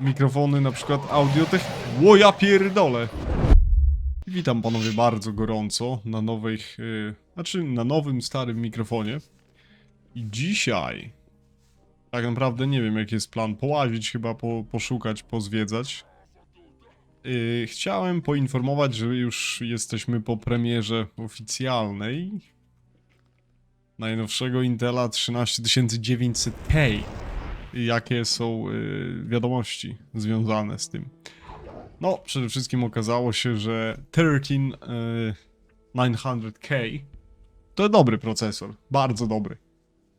mikrofony, na przykład audiotech... Ło, ja pierdolę! Witam panowie bardzo gorąco na nowej, yy, znaczy na nowym, starym mikrofonie. I dzisiaj, tak naprawdę nie wiem jaki jest plan, połazić chyba, po, poszukać, pozwiedzać. Yy, chciałem poinformować, że już jesteśmy po premierze oficjalnej najnowszego Intela 13900K. Jakie są yy, wiadomości związane z tym? No, przede wszystkim okazało się, że 13900K to dobry procesor, bardzo dobry.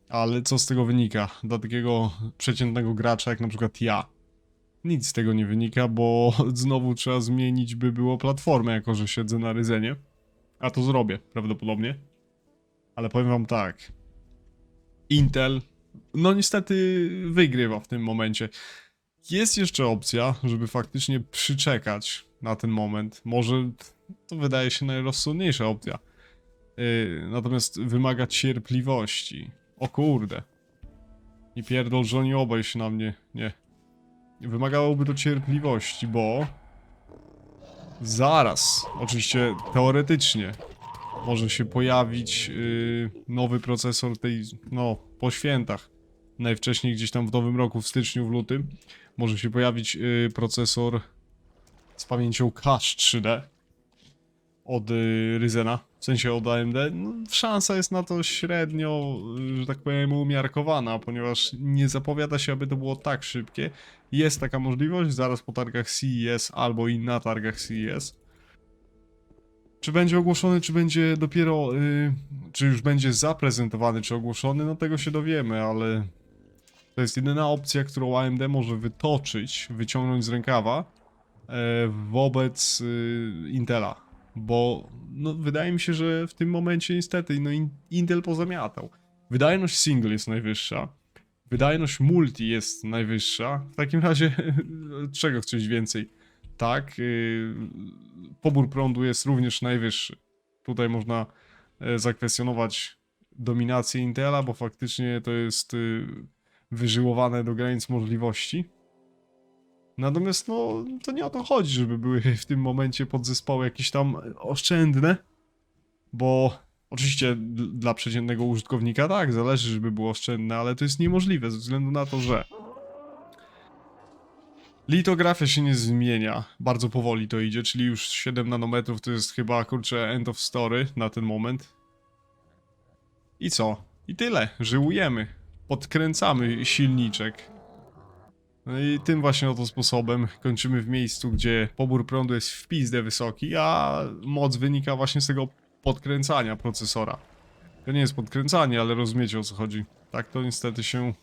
Ale co z tego wynika? Dla takiego przeciętnego gracza jak na przykład ja. Nic z tego nie wynika, bo znowu trzeba zmienić by było platformę, jako że siedzę na ryzenie. A to zrobię, prawdopodobnie. Ale powiem wam tak. Intel, no niestety wygrywa w tym momencie. Jest jeszcze opcja, żeby faktycznie przyczekać na ten moment. Może to wydaje się najrozsądniejsza opcja. Yy, natomiast wymaga cierpliwości. O kurde. Nie pierdol, że oni obaj się na mnie. Nie. Wymagałoby to cierpliwości, bo... Zaraz, oczywiście teoretycznie, może się pojawić yy, nowy procesor tej, no, po świętach. Najwcześniej gdzieś tam w nowym roku, w styczniu, w lutym. Może się pojawić yy, procesor z pamięcią cache 3D od yy, Ryzena, w sensie od AMD. No, szansa jest na to średnio, yy, że tak powiem, umiarkowana, ponieważ nie zapowiada się, aby to było tak szybkie. Jest taka możliwość, zaraz po targach CES albo i na targach CES. Czy będzie ogłoszony, czy będzie dopiero, yy, czy już będzie zaprezentowany, czy ogłoszony, no tego się dowiemy, ale to jest jedyna opcja, którą AMD może wytoczyć, wyciągnąć z rękawa e, wobec y, Intela. Bo no, wydaje mi się, że w tym momencie niestety no, in, Intel pozamiatał. Wydajność single jest najwyższa. Wydajność multi jest najwyższa. W takim razie czego chcieć więcej? Tak, y, pobór prądu jest również najwyższy. Tutaj można e, zakwestionować dominację Intela, bo faktycznie to jest y, wyżyłowane do granic możliwości. Natomiast no, to nie o to chodzi, żeby były w tym momencie podzespoły jakieś tam oszczędne, bo oczywiście dla przeciętnego użytkownika tak, zależy, żeby było oszczędne, ale to jest niemożliwe ze względu na to, że litografia się nie zmienia, bardzo powoli to idzie, czyli już 7 nanometrów to jest chyba, kurczę, end of story na ten moment. I co? I tyle, żyłujemy podkręcamy silniczek. No i tym właśnie oto sposobem kończymy w miejscu, gdzie pobór prądu jest w pizdę wysoki, a moc wynika właśnie z tego podkręcania procesora. To nie jest podkręcanie, ale rozumiecie o co chodzi. Tak to niestety się...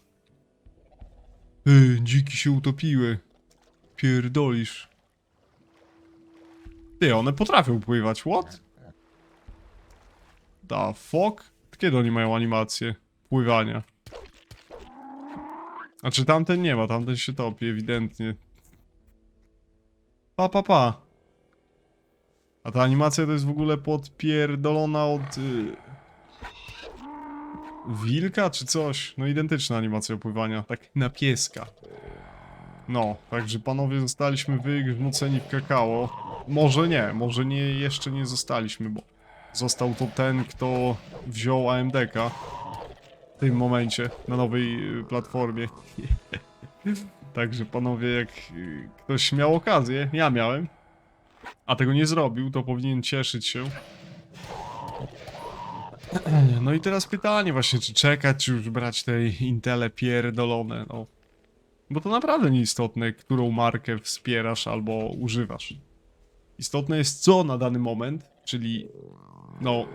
Yy, dziki się utopiły. Pierdolisz. Ty, one potrafią pływać, what? The fuck? Kiedy oni mają animację pływania? Znaczy tamten nie ma, tamten się topi, ewidentnie. Pa, pa, pa. A ta animacja to jest w ogóle podpierdolona od... Y... Wilka czy coś? No identyczna animacja opływania, tak na pieska. No, także panowie zostaliśmy wygrzmuceni w kakao. Może nie, może nie, jeszcze nie zostaliśmy, bo został to ten, kto wziął AMD-ka w tym momencie na nowej y, platformie. Także panowie, jak y, ktoś miał okazję, ja miałem, a tego nie zrobił, to powinien cieszyć się. No i teraz pytanie właśnie, czy czekać, czy już brać te Intele pierdolone, no. Bo to naprawdę nieistotne, którą markę wspierasz albo używasz. Istotne jest co na dany moment, czyli no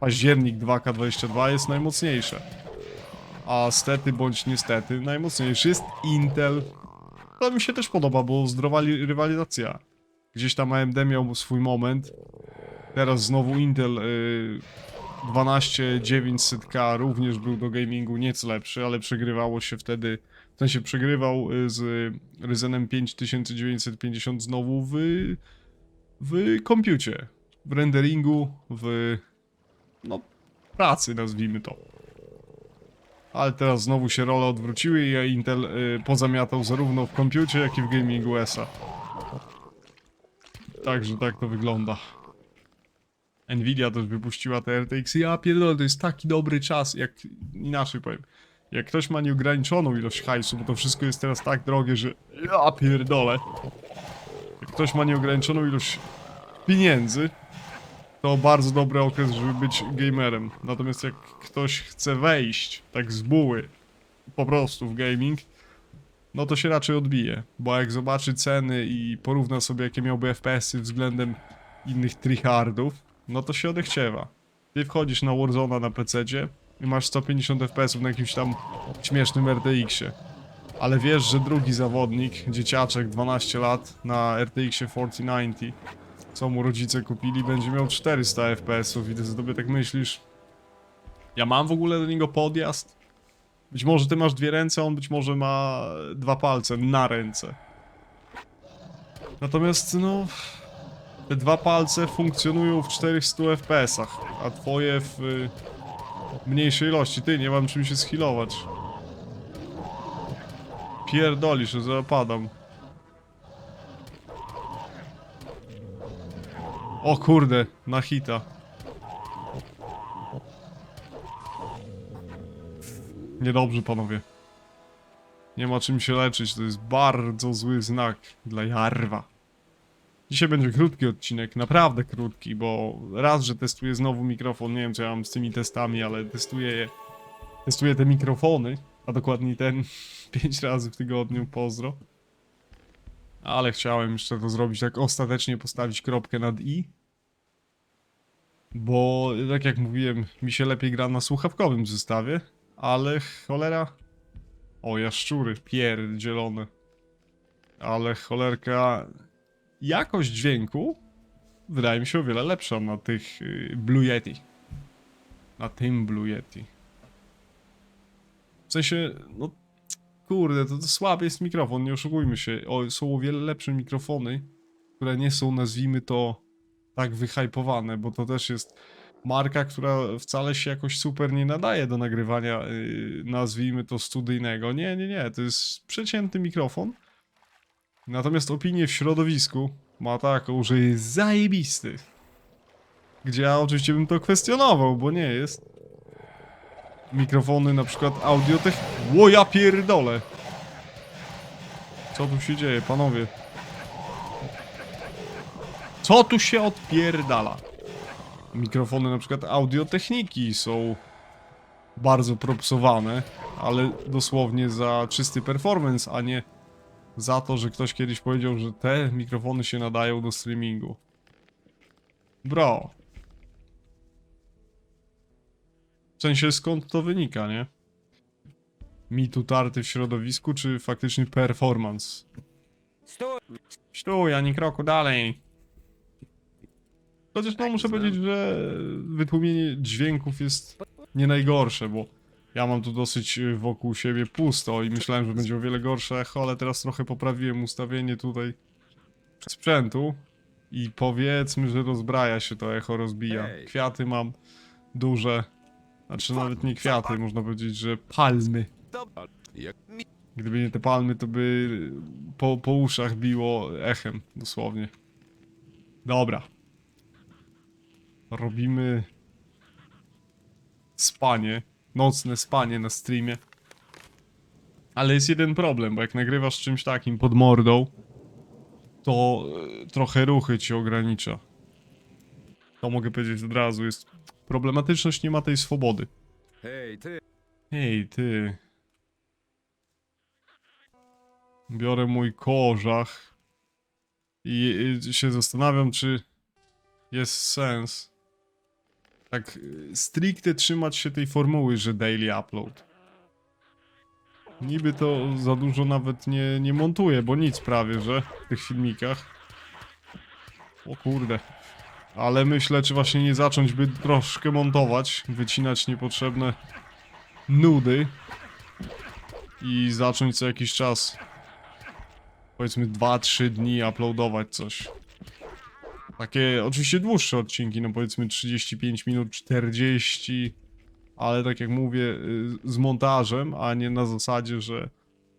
październik 2K22 jest najmocniejsze. A stety bądź niestety najmocniejszy jest Intel. To mi się też podoba, bo zdrowa li- rywalizacja. Gdzieś tam AMD miał swój moment. Teraz znowu Intel y, 12900K również był do gamingu nieco lepszy, ale przegrywało się wtedy, sensie przegrywał y, z Ryzenem 5950 znowu w, w kompucie, w renderingu, w no pracy nazwijmy to. Ale teraz znowu się role odwróciły i Intel y, pozamiatał zarówno w kompucie, jak i w gaming USA. Także tak to wygląda. Nvidia też wypuściła te RTX. Ja pierdolę, to jest taki dobry czas, jak inaczej powiem. Jak ktoś ma nieograniczoną ilość hajsu, bo to wszystko jest teraz tak drogie, że ja pierdolę. Jak ktoś ma nieograniczoną ilość pieniędzy, to bardzo dobry okres, żeby być gamerem. Natomiast jak ktoś chce wejść tak z buły po prostu w gaming, no to się raczej odbije. Bo jak zobaczy ceny i porówna sobie jakie miałby FPS-y względem innych tryhardów, no to się odechciewa. Ty wchodzisz na Warzona na PC i masz 150 FPS na jakimś tam śmiesznym RTX-ie. Ale wiesz, że drugi zawodnik, dzieciaczek 12 lat na RTX-ie 4090, co mu rodzice kupili, będzie miał 400 FPS-ów i ty sobie tak myślisz, ja mam w ogóle do niego podjazd? Być może ty masz dwie ręce, on być może ma dwa palce na ręce. Natomiast, no, te dwa palce funkcjonują w 400 FPS-ach, a twoje w y, mniejszej ilości. Ty, nie mam czym się schilować. Pierdolisz, że zapadam. O kurde, na hita. Niedobrze, panowie. Nie ma czym się leczyć, to jest bardzo zły znak dla Jarwa. Dzisiaj będzie krótki odcinek, naprawdę krótki, bo raz, że testuję znowu mikrofon, nie wiem co ja mam z tymi testami, ale testuję je, testuję te mikrofony, a dokładniej ten 5 razy w tygodniu, pozdro. Ale chciałem jeszcze to zrobić, tak ostatecznie postawić kropkę nad i. Bo, tak jak mówiłem, mi się lepiej gra na słuchawkowym zestawie, ale cholera... O, jaszczury, pierdzielone. Ale cholerka... Jakość dźwięku wydaje mi się o wiele lepsza na tych y, Blue Yeti. Na tym Blue Yeti. W sensie, no kurde, to, to słaby jest mikrofon, nie oszukujmy się. O, są o wiele lepsze mikrofony, które nie są, nazwijmy to, tak wyhypowane, bo to też jest marka, która wcale się jakoś super nie nadaje do nagrywania, yy, nazwijmy to studyjnego. Nie, nie, nie, to jest przeciętny mikrofon. Natomiast opinię w środowisku ma taką, że jest zajebisty. Gdzie ja oczywiście bym to kwestionował, bo nie jest. Mikrofony na przykład audiotech... Ło ja pierdolę! Co tu się dzieje, panowie? Co tu się odpierdala? Mikrofony na przykład audiotechniki są bardzo propsowane, ale dosłownie za czysty performance, a nie za to, że ktoś kiedyś powiedział, że te mikrofony się nadają do streamingu. Bro. W sensie skąd to wynika, nie? Mit utarty w środowisku, czy faktyczny performance? Stój! Stój, ani kroku dalej. Chociaż no muszę powiedzieć, że wytłumienie dźwięków jest nie najgorsze, bo ja mam tu dosyć y, wokół siebie pusto i myślałem, że będzie o wiele gorsze echo, ale teraz trochę poprawiłem ustawienie tutaj sprzętu i powiedzmy, że rozbraja się to echo, rozbija. Kwiaty mam duże, znaczy nawet nie kwiaty, można powiedzieć, że palmy. Gdyby nie te palmy, to by po, po uszach biło echem, dosłownie. Dobra. Robimy spanie, nocne spanie na streamie. Ale jest jeden problem, bo jak nagrywasz czymś takim pod mordą, to e, trochę ruchy ci ogranicza. To mogę powiedzieć od razu, jest problematyczność, nie ma tej swobody. Hej, ty! Hej, ty. Biorę mój korzach i i się zastanawiam, czy jest sens tak y, stricte trzymać się tej formuły, że daily upload. Niby to za dużo nawet nie, nie montuję, bo nic prawie, że w tych filmikach. O kurde. Ale myślę, czy właśnie nie zacząć by troszkę montować, wycinać niepotrzebne nudy i zacząć co jakiś czas, powiedzmy 2-3 dni uploadować coś. Takie oczywiście dłuższe odcinki, no powiedzmy 35 minut, 40, ale tak jak mówię, y, z montażem, a nie na zasadzie, że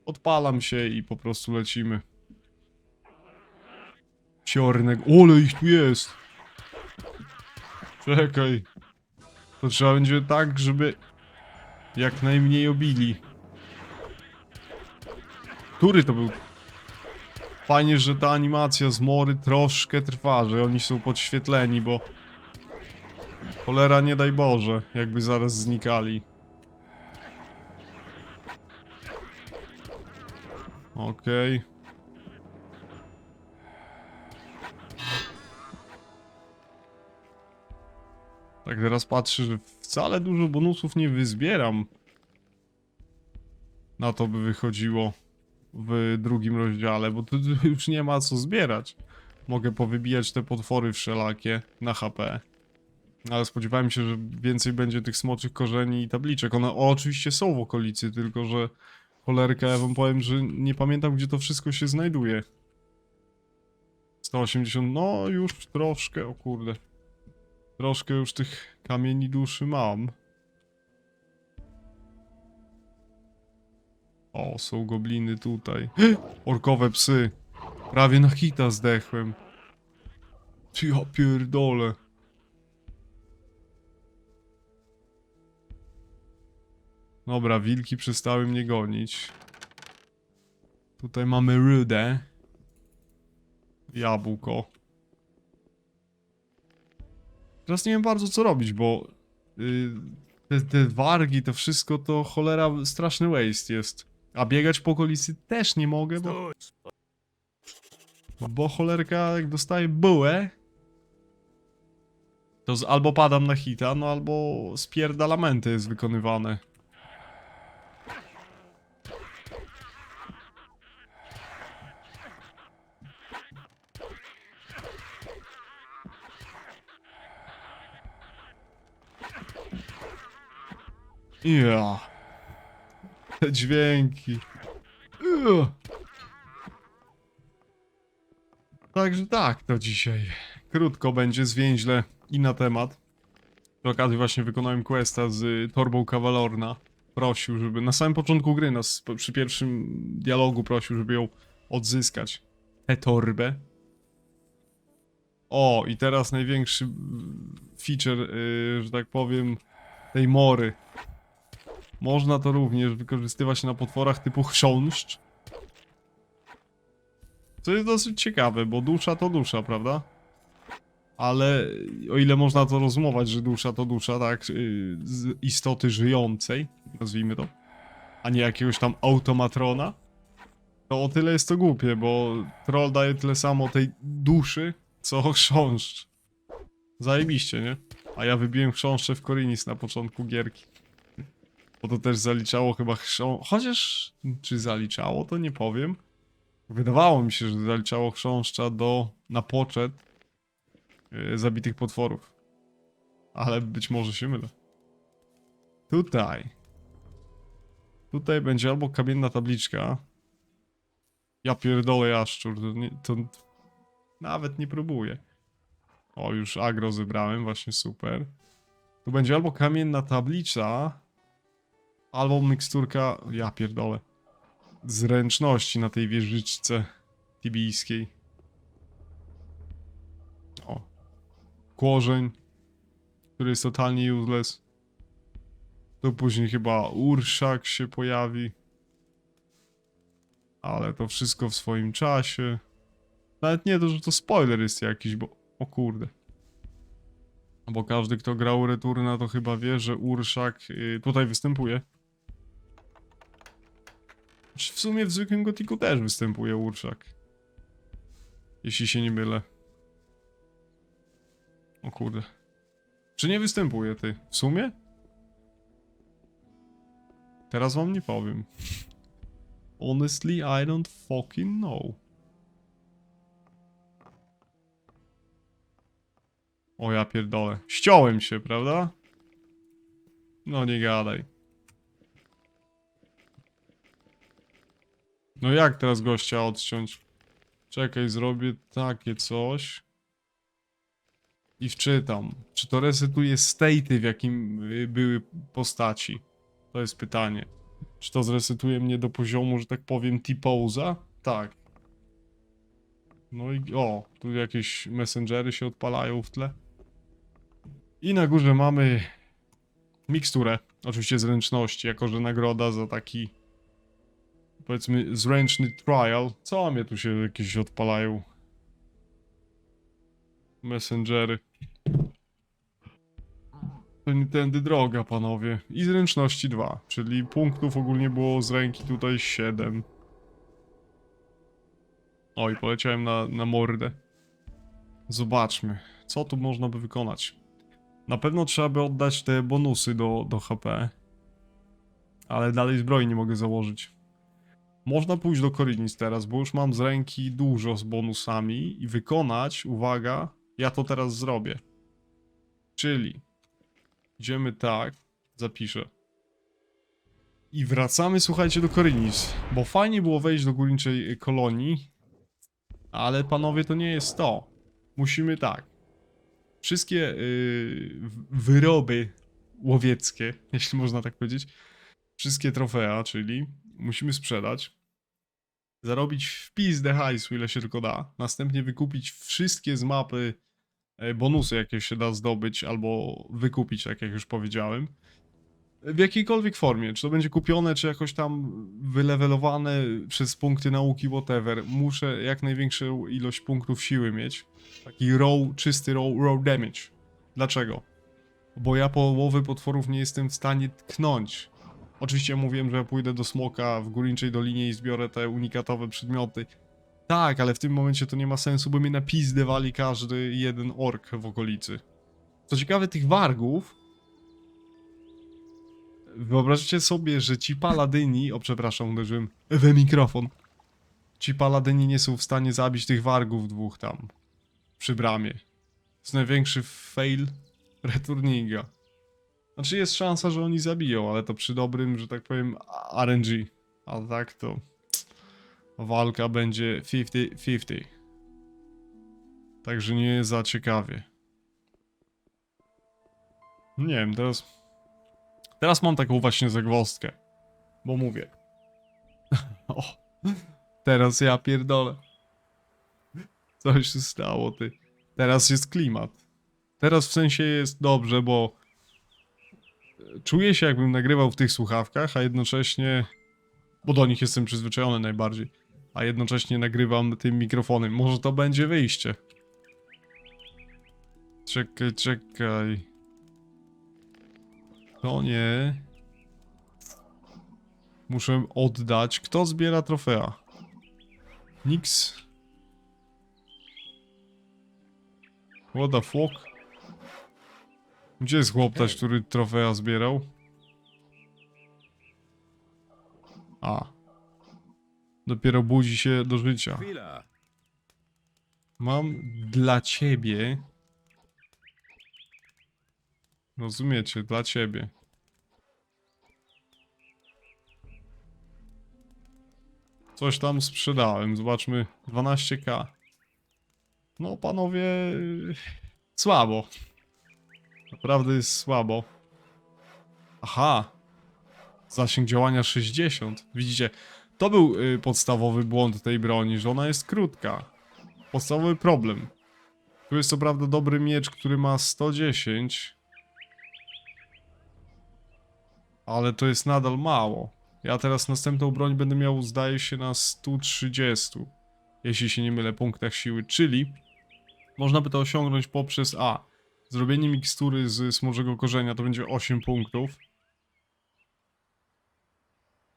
odpalam się i po prostu lecimy. Ciornek. Ole ich tu jest! Czekaj. To trzeba będzie tak, żeby jak najmniej obili. Który to był? Fajnie, że ta animacja z mory troszkę trwa, że oni są podświetleni, bo cholera nie daj Boże, jakby zaraz znikali. Okej. Tak teraz patrzę, że wcale dużo bonusów nie wyzbieram. Na to by wychodziło w drugim rozdziale, bo tu już nie ma co zbierać. Mogę powybijać te potwory wszelakie na HP. Ale spodziewałem się, że więcej będzie tych smoczych korzeni i tabliczek. One o, oczywiście są w okolicy, tylko że cholerka, ja wam powiem, że nie pamiętam gdzie to wszystko się znajduje. 180, no już troszkę, o kurde. Troszkę już tych kamieni duszy mam. O, są gobliny tutaj. Orkowe psy. Prawie na hita zdechłem. Ja pierdolę. Dobra, wilki przestały mnie gonić. Tutaj mamy rudę. Jabłko. Teraz nie wiem bardzo co robić, bo y, te, te wargi, to wszystko to cholera straszny waste jest. A biegać po okolicy też nie mogę, bo, bo cholerka jak dostaję bułę, to z, albo padam na hita, no albo spierdalamenty jest wykonywane. Ja. Te dźwięki. Ugh. Także tak to dzisiaj. Krótko będzie, zwięźle i na temat. Przy okazji właśnie wykonałem questa z torbą Kawalorna. Prosił, żeby na samym początku gry, nas, przy pierwszym dialogu prosił, żeby ją odzyskać. Tę torbę. O, i teraz największy feature, yy, że tak powiem, tej mory. Można to również wykorzystywać na potworach typu chrząszcz. Co jest dosyć ciekawe, bo dusza to dusza, prawda? Ale o ile można to rozumować, że dusza to dusza, tak, yy, z istoty żyjącej, nazwijmy to, a nie jakiegoś tam automatrona, to o tyle jest to głupie, bo troll daje tyle samo tej duszy, co chrząszcz. Zajebiście, nie? A ja wybiłem chrząszcze w Korinis na początku gierki. Bo to też zaliczało chyba chrząszcz. Chociaż czy zaliczało, to nie powiem. Wydawało mi się, że zaliczało chrząszcza do na poczet yy, zabitych potworów. Ale być może się mylę. Tutaj. Tutaj będzie albo kamienna tabliczka. Ja pierdolę jaszczur, to, nie, to nawet nie próbuję. O, już agro zebrałem, właśnie super. Tu będzie albo kamienna tablica, albo miksturka, ja pierdolę, zręczności na tej wieżyczce tibijskiej. O. Kłożeń, który jest totalnie useless. To później chyba urszak się pojawi. Ale to wszystko w swoim czasie. Nawet nie to, że to spoiler jest jakiś, bo... O kurde. Bo każdy, kto grał Returna, to chyba wie, że Urszak y, tutaj występuje. Czy W sumie w zwykłym Gotiku też występuje Urszak. Jeśli się nie mylę. O kurde. Czy nie występuje ty? W sumie? Teraz wam nie powiem. Honestly, I don't fucking know. O ja pierdolę. Ściąłem się, prawda? No nie gadaj. No jak teraz gościa odciąć? Czekaj, zrobię takie coś. i wczytam. Czy to resetuje staty, w jakim y, były postaci? To jest pytanie. Czy to zresetuje mnie do poziomu, że tak powiem, T-pose'a? Tak. No i o, tu jakieś messengery się odpalają w tle. I na górze mamy miksturę, oczywiście zręczności, jako że nagroda za taki powiedzmy zręczny trial. Co mnie tu się jakieś odpalają? Messengery. To nie tędy droga, panowie. I zręczności 2, czyli punktów ogólnie było z ręki tutaj 7. Oj, poleciałem na, na mordę. Zobaczmy, co tu można by wykonać. Na pewno trzeba by oddać te bonusy do, do HP. Ale dalej zbroi nie mogę założyć. Można pójść do Korinis teraz, bo już mam z ręki dużo z bonusami i wykonać, uwaga, ja to teraz zrobię. Czyli idziemy tak, zapiszę. I wracamy, słuchajcie, do Korinis, bo fajnie było wejść do górniczej kolonii, ale panowie, to nie jest to. Musimy tak. Wszystkie yy, wyroby łowieckie, jeśli można tak powiedzieć, wszystkie trofea, czyli musimy sprzedać, zarobić wpis de hajsu, ile się tylko da, następnie wykupić wszystkie z mapy e, bonusy, jakie się da zdobyć, albo wykupić, tak jak już powiedziałem, w jakiejkolwiek formie, czy to będzie kupione, czy jakoś tam wylewelowane przez punkty nauki, whatever, muszę jak największą ilość punktów siły mieć, taki raw, czysty raw, raw damage. Dlaczego? Bo ja połowy potworów nie jestem w stanie tknąć. Oczywiście mówiłem, że pójdę do smoka w górniczej dolinie i zbiorę te unikatowe przedmioty. Tak, ale w tym momencie to nie ma sensu, bo mnie na pizdę każdy jeden ork w okolicy. Co ciekawe, tych wargów... Wyobraźcie sobie, że ci paladyni... O, przepraszam, uderzyłem we mikrofon. Ci paladyni nie są w stanie zabić tych wargów dwóch tam. Przy bramie. To jest największy fail returninga. Znaczy jest szansa, że oni zabiją, ale to przy dobrym, że tak powiem, RNG. A tak to walka będzie 50-50. Także nie za ciekawie. Nie wiem, teraz... Teraz mam taką właśnie zagwozdkę. Bo mówię. o, teraz ja pierdolę. Coś się stało, ty. Teraz jest klimat. Teraz w sensie jest dobrze, bo czuję się jakbym nagrywał w tych słuchawkach, a jednocześnie, bo do nich jestem przyzwyczajony najbardziej, a jednocześnie nagrywam tym mikrofonem. Może to będzie wyjście. Czekaj, czekaj. To nie. Muszę oddać. Kto zbiera trofea? Nix. What the fuck? Gdzie jest chłoptać, który trofea zbierał? A. Dopiero budzi się do życia. Chwila. Mam dla ciebie. Rozumiecie, dla ciebie. Coś tam sprzedałem, zobaczmy. 12k. No, panowie. Słabo. Naprawdę jest słabo. Aha. Zasięg działania 60. Widzicie, to był y, podstawowy błąd tej broni, że ona jest krótka. Podstawowy problem. Tu jest co prawda dobry miecz, który ma 110. Ale to jest nadal mało. Ja teraz następną broń będę miał, zdaje się, na 130. Jeśli się nie mylę, punktach siły. Czyli można by to osiągnąć poprzez A. Zrobienie mikstury z smoczego korzenia to będzie 8 punktów.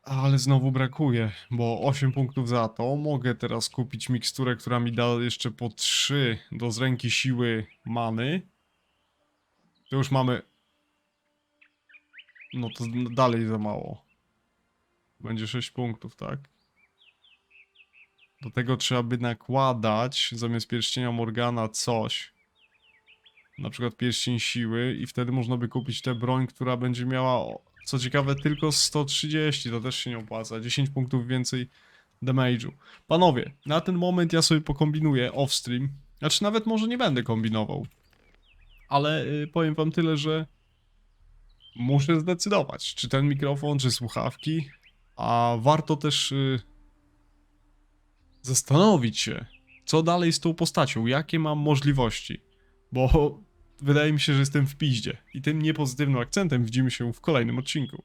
Ale znowu brakuje, bo 8 punktów za to. Mogę teraz kupić miksturę, która mi da jeszcze po 3 do z ręki siły many. To już mamy... No to dalej za mało. Będzie 6 punktów, tak? Do tego trzeba by nakładać zamiast pierścienia Morgana coś. Na przykład pierścień siły i wtedy można by kupić tę broń, która będzie miała, co ciekawe, tylko 130, to też się nie opłaca. 10 punktów więcej damage'u. Panowie, na ten moment ja sobie pokombinuję off-stream. Znaczy nawet może nie będę kombinował. ale y, powiem wam tyle, że muszę zdecydować, czy ten mikrofon, czy słuchawki, a warto też y, zastanowić się, co dalej z tą postacią, jakie mam możliwości, bo wydaje mi się, że jestem w piździe i tym niepozytywnym akcentem widzimy się w kolejnym odcinku.